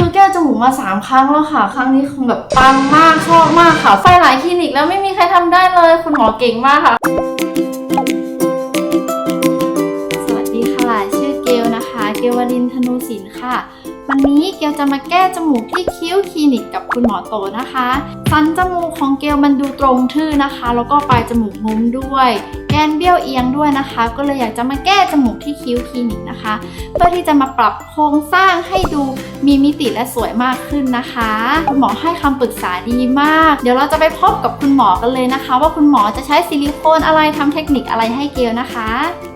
คือแก้จมูกมาสามครั้งแล้วค่ะ ครั้งนี้คือแบบปังมากชอบมากค่ะไปหลายคลินิกแล้วไม่มีใครทำได้เลย คุณหมอเก่งมากค่ะ สวัสดีค่ะ ชื่อเกลนะคะ เกลวรินทร์ธนูศิลป์ค่ะ วันนี้เกลจะมาแก้จมูกที่คิ้วคลินิกกับคุณหมอโตนะคะสันจมูกของเกลมันดูตรงทื่อนะคะ แล้วก็ปลายจมูกงุ้มด้วย กนเบี้ยวเอียงด้วยนะคะ ก็เลยอยากจะมาแก้จมูกที่คิ้วคลินิกนะคะ เพื่อที่จะมาปรับโครงสร้างให้ดูมีมิติและสวยมากขึ้นนะคะคุณหมอให้คำปรึกษาดีมาก เดี๋ยวเราจะไปพบกับคุณหมอกันเลยนะคะ ว่าคุณหมอจะใช้ซิลิโคนอะไรทำเทคนิคอะไรให้เกลนะคะ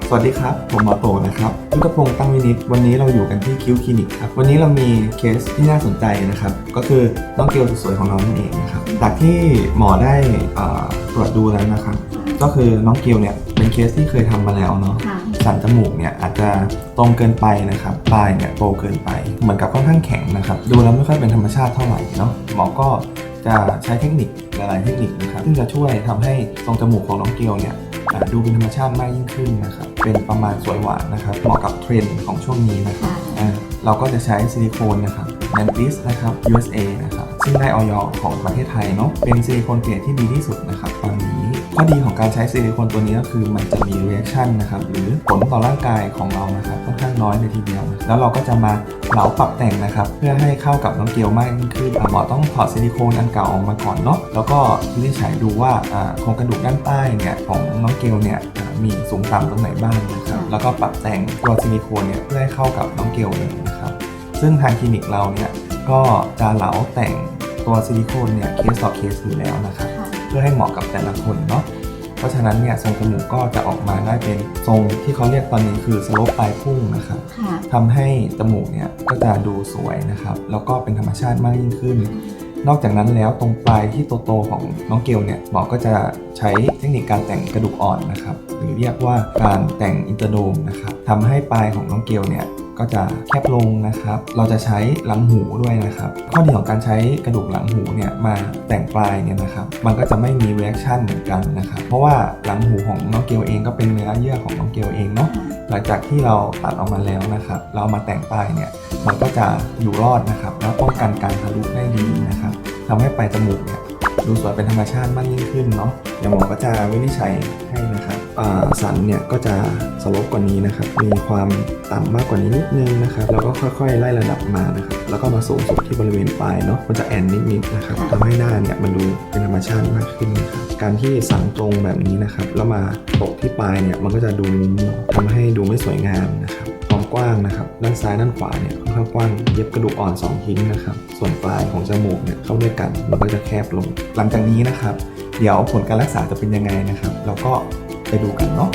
สวัสดีครับ ผมหมอโตนะครับยุทธพงศ์ตั้งวินิตวันนี้เราอยู่กันที่คิ้วคลินิกครับ วันนี้เรามีเคสที่น่าสนใจนะครับ ก็คือน้องเกลสวยของเรานั่นเองนะครับ จากที่หมอได้ตรวจดูแล้วนะครับ ก็คือน้องเกลเนี่ยเป็นเคสที่เคยทำมาแล้วเนาะ ค่ะ สันจมูกเนี่ยอาจจะตรงเกินไปนะครับปลายเนี่ยโตเกินไป เหมือนกับค่อนข้างแข็งนะครับ ดูแล้วไม่ค่อยเป็นธรรมชาติเท่าไหร่เนาะหมอก็จะใช้เทคนิคหลายๆเทคนิคนะครับซึ่งจะช่วยทำให้ทรงจมูกของน้องเกลเนี่ยอ่าดูเป็นธรรมชาติมากยิ่งขึ้นนะครับ เป็นประมาณสวยหวานนะครับ เหมาะกับเทรนด์ของช่วงนี้นะครับอ่าเราก็จะใช้ซิลิโคนนะครับ Mantis นะครับ USA นะครับ ซึ่งได้ออยของประเทศไทยเนาะ เป็นซิลิโคนเกรดที่ดีที่สุดนะครับตอนนี้ ข้อดีของการใช้ซิลิโคนตัวนี้ก็คือมันจะมี reaction นะครับหรือผลต่อร่างกายของเรานะครับค่อนข้างน้อยเลยทีเดียวนะแล้วเราก็จะมาเหลาปรับแต่งนะครับ เพื่อให้เข้ากับน้องเกลมากยิ่งขึ้นอะหมอต้องถอดซิลิโคนอันเก่าออกมาก่อนเนาะแล้วก็วินิจฉัยดูว่าอ่าโครงกระดูกด้านใต้เนี่ยของน้องเกลเนี่ยอ่ามีสูงต่ำตรงไหนบ้างนะครับแล้วก็ปรับแต่งตัวซิลิโคนเนี่ยเพื่อให้เข้ากับน้องเกลเลยนะครับซึ่งทางคลินิกเราเนี่ยก็จะเหลาแต่งตัวซิลิโคนเนี่ยเคสต่อเคสอยู่แล้วนะครับค่ะเพื่อให้เหมาะกับแต่ละคนเนาะเพราะฉะนั้นเนี่ยทรงจมูกก็จะออกมาได้เป็นทรงที่เขาเรียกตอนนี้คือสโลปปลายพุ่งนะครับค่ะทำให้จมูกเนี่ยก็จะดูสวยนะครับ แล้วก็เป็นธรรมชาติมากยิ่งขึ้น นอกจากนั้นแล้วตรงปลายที่โตๆของน้องเกลเนี่ยหมอก็จะใช้เทคนิคการแต่งกระดูกอ่อนนะครับ หรือเรียกว่าการแต่งอินเตอร์โดมนะครับทำให้ปลายของน้องเกลเนี่ย ก็จะแคบลงนะครับ เราจะใช้หลังหูด้วยนะครับ ข้อดีของการใช้กระดูกหลังหูเนี่ยมาแต่งปลายเนี่ยนะครับ มันก็จะไม่มี reaction เหมือนกันนะครับ เพราะว่าหลังหูของน้องเกลเองก็เป็นเนื้อเยื่อของน้องเกลเองเนาะ หลังจากที่เราตัดออกมาแล้วนะครับ เรามาแต่งปลายเนี่ย มันก็จะอยู่รอดนะครับ แล้วป้องกันการทะลุได้ดีนะครับทำให้ปลายจมูกเนี่ยดูสวยเป็นธรรมชาติมากยิ่งขึ้นเนาะเดี๋ยวหมอก็จะวินิจฉัยให้นะครับ สันเนี่ยก็จะสโลปกว่านี้นะครับ มีความต่ำมากกว่านี้นิดนึงนะครับ แล้วก็ค่อยๆ ไล่ระดับมานะครับ แล้วก็มาสูงสุดที่บริเวณปลายเนาะ มันจะแอนนิดๆนะครับทำให้หน้าเนี่ยมันดูเป็นธรรมชาติมากขึ้นนะครับการที่สันตรงแบบนี้นะครับ แล้วมาตกที่ปลายเนี่ย มันก็จะดูงุ้มเนาะทำให้ดูไม่สวยงามนะครับความกว้างนะครับ ด้านซ้ายด้านขวาเนี่ยค่อนข้างกว้าง เย็บกระดูกอ่อน2ชิ้นนะครับ ส่วนปลายของจมูกเนี่ยเข้าด้วยกัน มันก็จะแคบลง หลังจากนี้นะครับ เดี๋ยวผลการรักษาจะเป็นยังไงนะครับ เราก็ ไปดูกันเนาะ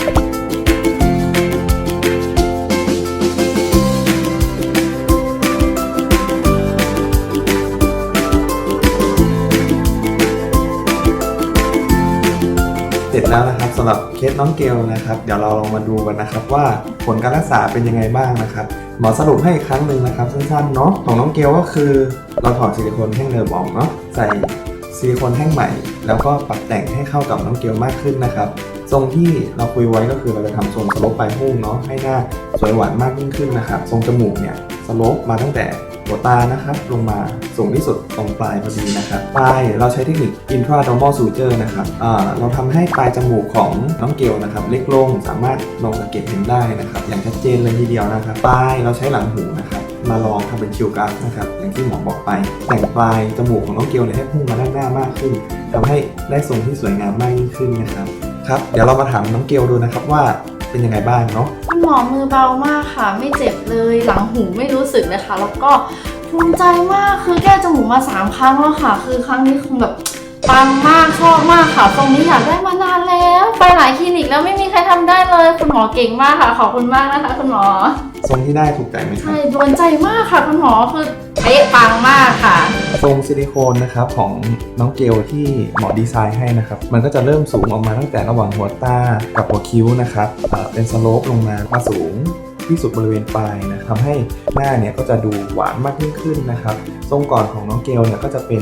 เสร็จแล้วนะครับสำหรับเคสน้องเกลนะครับ เดี๋ยวเราลองมาดูกันนะครับ ว่าผลการรักษาเป็นยังไงบ้างนะครับหมอสรุปให้อีกครั้งหนึ่งนะครับสั้นๆเนาะของน้องเกลก็คือเราถอดซิลิโคนแท่งเดิมออกเนาะใส่ ซิลิโคนแท่งใหม่ แล้วก็ปรับแต่งให้เข้ากับน้องเกลมากขึ้นนะครับทรงที่เราคุยไว้ก็คือเราจะทำทรงสโลปปลายพุ่งเนาะให้หน้าสวยหวานมากยิ่งขึ้นนะครับ ทรงจมูกเนี่ยสโลปมาตั้งแต่หัวตานะครับลงมาสูงที่สุดตรงปลายพอดีนะครับปลายเราใช้เทคนิค intradermal suture นะครับเราทำให้ปลายจมูกของน้องเกลนะครับ เล็กลงสามารถลองสังเกตเห็นได้นะครับ อย่างชัดเจนเลยทีเดียวนะครับ ปลายเราใช้หลังหูนะครับ มาลองทำเป็นคิวกราฟนะครับอย่างที่หมอบอกไป แต่งปลายจมูกของน้องเกลเนี่ยให้พุ่งมาด้านหน้ามากขึ้นทำให้ได้ทรงที่สวยงามมากยิ่งขึ้นนะครับครับ เดี๋ยวเรามาถามน้องเกลดูนะครับว่าเป็นยังไงบ้างเนาะคุณหมอมือเบามากค่ะ ไม่เจ็บเลยหลังหูไม่รู้สึกเลยค่ะ แล้วก็ภูมิใจมากคือแก้จมูกมาสามครั้งแล้วค่ะ คือครั้งนี้คือแบบ ปังมากชอบมากค่ะตรงนี้อยากได้มานานแล้ว ไปหลายคลินิกแล้วไม่มีใครทำได้เลย คุณหมอเก่งมากค่ะ ขอบคุณมากนะคะ คุณหมอ ทรงที่ได้ถูกใจไหมครับ ใช่โดนใจมากค่ะ คุณหมอคือเป๊ะปังมากค่ะ ทรงซิลิโคนนะครับของน้องเกลที่หมอดีไซน์ให้นะครับ มันก็จะเริ่มสูงออกมาตั้งแต่ระหว่างหัวตากับหัวคิ้วนะครับเอ่อเป็นสโลปลงมามาสูง ที่สุดบริเวณปลายนะทำให้หน้าเนี่ยก็จะดูหวานมากยิ่งขึ้นนะครับ ทรงก่อนของน้องเกลเนี่ยก็จะเป็น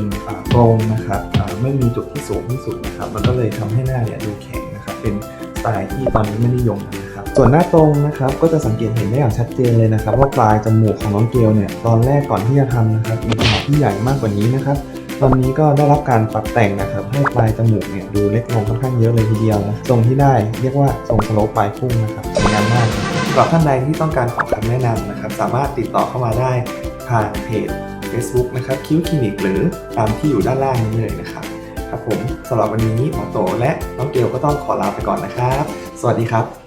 ตรงนะครับไม่มีจุดที่สูงที่สุดนะครับ มันก็เลยทำให้หน้าเนี่ยดูแข็งนะครับ เป็นสไตล์ที่ตอนนี้ไม่นิยมนะครับ ส่วนหน้าตรงนะครับก็จะสังเกตเห็นได้อย่างชัดเจนเลยนะครับว่าปลายจมูกของน้องเกลเนี่ยตอนแรกก่อนที่จะทำนะครับมีขนาดที่ใหญ่มากกว่านี้นะครับตอนนี้ก็ได้รับการปรับแต่งนะครับ ให้ปลายจมูกเนี่ยดูเล็กลงค่อนข้างเยอะเลยทีเดียวนะทรงที่ได้เรียกว่าทรงสโลปปลายพุ่งนะครับสวยงามมาก หรับท่านใดที่ต้องการขอคำแนะนำนะครับ สามารถติดต่อเข้ามาได้ผ่านเพจ Facebook นะครับคิ้วคลินิกหรือตามที่อยู่ด้านล่างนี้เลยนะครับครับผมสำหรับวันนี้หมอโตและน้องเกลก็ต้องขอลาไปก่อนนะครับ สวัสดีครับ